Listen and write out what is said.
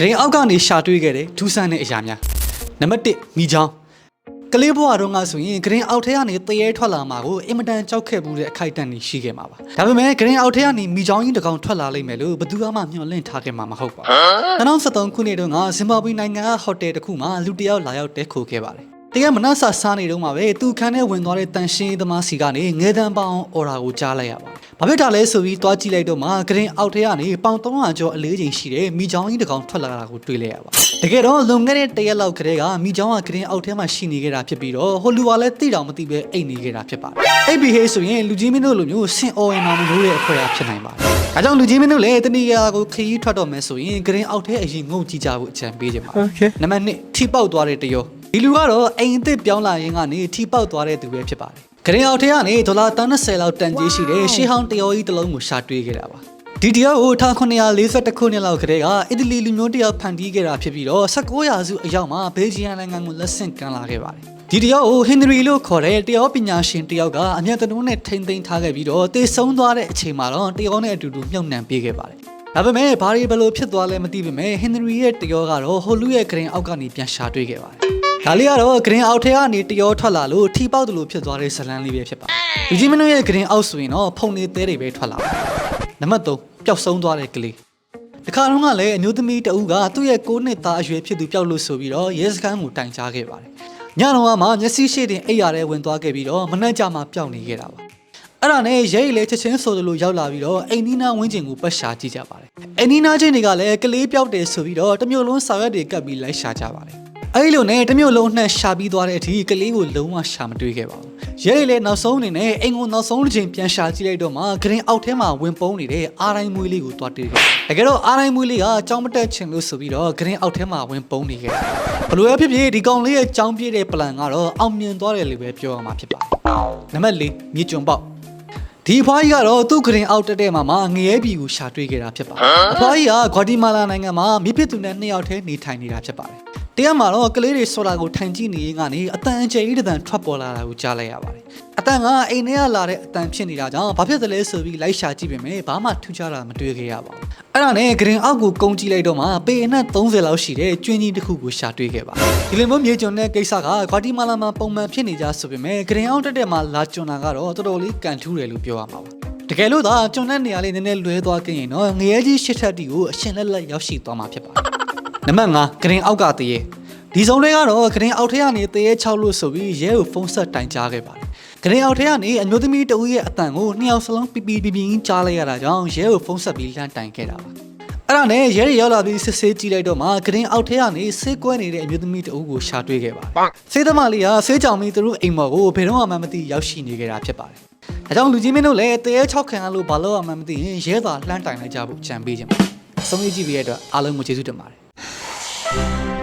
ဂရင်အောက်ကနေရှာတွေ့ခဲ့တဲ့ဒူးဆန်းတဲ့အရာများနံပါတ်1မိချောင်းကလေးဘဝတော့ငါဆိုရင်ဂရင်အောက်ထဲကနေတရေထွက်လာမှာကိုအင်မတန်ကြောက်ခဲ့မှုတဲ့အခိုက်အတန့်ကြီးရှိခဲ့မှာပါဒါပေမဲ့ဂရင်အောက်ထဲကနေမိချောင်းကြီးတစ်ကောင်ထွက်လာလိမ့်မယ်လို့ဘယ်သူမှမျှော်လင့်ထားခဲ့မှာမဟုတ်ပါဘူး2013ခုနှစ်တုန်းကဇင်ဘာဘွေနိုင်ငံကဟိုတယ်တစ်ခုမှာလူတစ်ယောက်လာရောက်တဲခိုခဲ့ပါတယ်တကယ်မနှဆာစားနေတော့မှပဲသူခန်းထဲဝင်သွားတဲ့တန်ရှင်းသမားစီကနေငဲတန်းပေါင်းအော်ရာကိုကြားလိုက်ရပါတယ်။ ဘာဖြစ်တာလဲဆိုပြီးတွားကြည့်လိုက်တော့မှဂရင်အောက်ထဲကနေပေါင်300ကျော်အလေးချိန်ရှိတဲ့မိချောင်းကြီးတစ်ကောင်ထွက်လာတာကိုတွေ့လိုက်ရပါတယ်။တကယ်တော့လွန်ခဲ့တဲ့တရက်လောက်ကလေးကမိချောင်းကဂရင်အောက်ထဲမှာရှိနေခဲ့တာဖြစ်ပြီးတော့ဟိုလူကလည်းသိတောင်မသိပဲအိတ်နေခဲ့တာဖြစ်ပါတယ်။အိတ်ဘီဟေးဆိုရင်လူကြီးမင်းတို့လိုမျိုးဆင်အော်ရင်မှမလို့တဲ့အခွင့်အဖြစ်နိုင်ပါတယ်။ဒါကြောင့်လူကြီးမင်းတို့လည်းတဏီယာကိုခရီးထွက်တော့မယ်ဆိုရင်ဂရင်အောက်ထဲအရင်ငုံကြည့်ကြဖို့အကြံပေးချင်ပါတယ်။ Okay နံပါတ်1ထိပေါက်သွားတဲ့တရောဒီလူကတော့အိမ်အစ်စ်ပြောင်းလာရင်းကနေထိပေါက်သွားတဲ့သူပဲဖြစ်ပါတယ်။ ဂရင်အောက်ထဲကနေဒေါ်လာ30လောက်တန်ကြေးရှိတဲ့ရှေးဟောင်းတရောကြီးတစ်လုံးကိုရှာတွေ့ခဲ့တာပါ။ဒီတရောကို1942ခုနှစ်လောက်ကတည်းကအီတလီလူမျိုးတယောက်ဖန်တီးခဲ့တာဖြစ်ပြီးတော့19ရာစုအရောက်မှာဘေဂျီယန်နိုင်ငံကိုလက်ဆင့်ကမ်းလာခဲ့ပါတယ်။ဒီတရောကိုဟင်နရီလို့ခေါ်တဲ့တရောပညာရှင်တယောက်ကအမျက်တနုံးနဲ့ထိမ့်သိမ်းထားခဲ့ပြီးတော့တေဆုံးသွားတဲ့အချိန်မှာတော့တရောနဲ့အတူတူမြုပ်နှံပေးခဲ့ပါတယ်။ဒါပေမဲ့ဘာတွေဘယ်လိုဖြစ်သွားလဲမသိပေမဲ့ဟင်နရီရဲ့တရောကတော့ဟိုလူရဲ့ဂရင်အောက်ကနေပြန်ရှာတွေ့ခဲ့ပါတယ်။ ဒါလေးကတော့ဂရင်အောက်ထဲကနေတရောထွက်လာလို့ထိပေါက်တယ်လို့ဖြစ်သွားတဲ့ဇလန်းလေးပဲဖြစ်ပါတယ်။လူကြီးမင်းတို့ရဲ့ဂရင်အောက်ဆိုရင်တော့ဖုန်နေသေးတွေပဲထွက်လာပါတယ်။နံပါတ်3ပျောက်ဆုံးသွားတဲ့ကလေး။ဒီခါတော့ကလည်းအမျိုးသမီးတဦးကသူ့ရဲ့6နှစ်သားအရွယ်ဖြစ်သူပျောက်လို့ဆိုပြီးတော့ရဲစခန်းကိုတိုင်ကြားခဲ့ပါတယ်။ညတော့ကမှမျက်စိရှိတင်အိပ်ရတဲ့ဝင်သွားခဲ့ပြီးတော့မနှက်ကြမှာပျောက်နေခဲ့တာပါ။အဲ့ဒါနဲ့ရဲရီလည်းချက်ချင်းဆိုသလိုရောက်လာပြီးတော့အိမ်နီးနားဝင်းကျင်ကိုပတ်ရှာကြည့်ကြပါတယ်။အိမ်နီးနားချင်းတွေကလည်းကလေးပြောက်တယ်ဆိုပြီးတော့တစ်မျိုးလုံးဆောင်ရွက်တွေကပ်ပြီးလိုက်ရှာကြပါတယ်။ အဲ့ဒီလိုနဲ့တစ်မျိုးလုံးနှက်ရှာပြီးသွားတဲ့အထိကလေးကိုလုံးဝရှာမတွေ့ခဲ့ပါဘူး။ရဲရီလည်းနောက်ဆုံးအနေနဲ့အိမ်ကိုနောက်ဆုံးတစ်ချိန်ပြန်ရှာကြည့်လိုက်တော့မှဂရင်အောက်ထဲမှာဝင်ပုန်းနေတဲ့အာတိုင်းမွေးလေးကိုတွားတွေ့ခဲ့။တကယ်တော့အာတိုင်းမွေးလေးကကြောင်းမတက်ချင်လို့ဆိုပြီးတော့ဂရင်အောက်ထဲမှာဝင်ပုန်းနေခဲ့တယ်။ဘလို့ပဲဖြစ်ဖြစ်ဒီကောင်လေးရဲ့ကြောင်းပြည့်တဲ့ပလန်ကတော့အောင်မြင်သွားတယ်လို့ပဲပြောရမှာဖြစ်ပါတယ်။နံပါတ်၄မြေကျွံပေါက် ဒီအဖွားကြီးကတော့သူ့ဂရင်အောက်တက်တဲ့မှာမှာငရဲပြည်ကိုရှာတွေ့ခဲ့တာဖြစ်ပါတယ်။အဖွားကြီးကဂွာတီမာလာနိုင်ငံမှာမိဖြစ်သူနဲ့နှစ်ယောက်တည်းနေထိုင်နေတာဖြစ်ပါတယ်။တရားမှာတော့ကလေးတွေဆော်လာကိုထိုင်ကြည့်နေရင်ကနေအတန်အကျယ်ကြီးတစ်တန်ထွက်ပေါ်လာတာကိုကြားလိုက်ရပါတယ်။အတန်ကအိမ်ထဲကလာတဲ့အတန်ဖြစ်နေတာကြောင့်ဘာဖြစ်သလဲဆိုပြီးလိုက်ရှာကြည့်ပေမဲ့ဘာမှထူးခြားတာမတွေ့ခဲ့ရပါဘူး။ အဲ့ဒါနဲ့ဂရင်အောက်ကိုကုန်းကြည့်လိုက်တော့မှပေအနက်30လောက်ရှိတဲ့ကျွင်းကြီးတစ်ခုကိုရှာတွေ့ခဲ့ပါတယ်။ဒီလိုမျိုးမြေကျွန်းတဲ့ကိစ္စကဂွာတီမာလာမှာပုံမှန်ဖြစ်နေကြဆိုပေမဲ့ဂရင်အောက်တက်တဲ့မှာလာကျွန်းတာကတော့တော်တော်လေးကန်ထူးတယ်လို့ပြောရမှာပါ။တကယ်လို့သာကျွန်တဲ့နေရာလေးနည်းနည်းလွဲသွားခင်ရင်တော့ငရဲကြီးရှစ်ထက်တီကိုအရှင်လက်လက်ရောက်ရှိသွားမှာဖြစ်ပါတယ်။နံပါတ်5ဂရင်အောက်ကတရေဒီစုံလေးကတော့ဂရင်အောက်ထက်ကနေတရေ6လို့ဆိုပြီးရဲကိုဖုန်းဆက်တိုင်ကြားခဲ့ပါတယ်။ ဂရင်အောက်ထက်ကနေအမျိုးသမီးတဦးရဲ့အတန်ကိုနှစ်ယောက်စလုံးပြပြပြပြကြားလိုက်ရတာကြောင့်ရဲကိုဖုန်းဆက်ပြီးလှမ်းတိုင်ခဲ့တာပါ။အဲ့ဒါနဲ့ရဲတွေရောက်လာပြီးစစ်ဆေးကြည့်လိုက်တော့မှဂရင်အောက်ထက်ကနေဆေးကွဲနေတဲ့အမျိုးသမီးတဦးကိုရှာတွေ့ခဲ့ပါတယ်။ဆေးသမားလေးကဆေးကြောင်ပြီးသူတို့အိမ်မော်ကိုဘယ်တော့မှမသိရောက်ရှိနေခဲ့တာဖြစ်ပါတယ်။ဒါကြောင့်လူကြီးမင်းတို့လည်းတရေ6ခံရလို့ဘာလို့မှမသိရင်ရဲသာလှမ်းတိုင်လိုက်ကြဖို့ကြံပေးခြင်းပါ။ဆုံးဖြတ်ကြည့်ပြီးရတဲ့အတွက်အားလုံးကိုကျေးဇူးတင်ပါတယ်။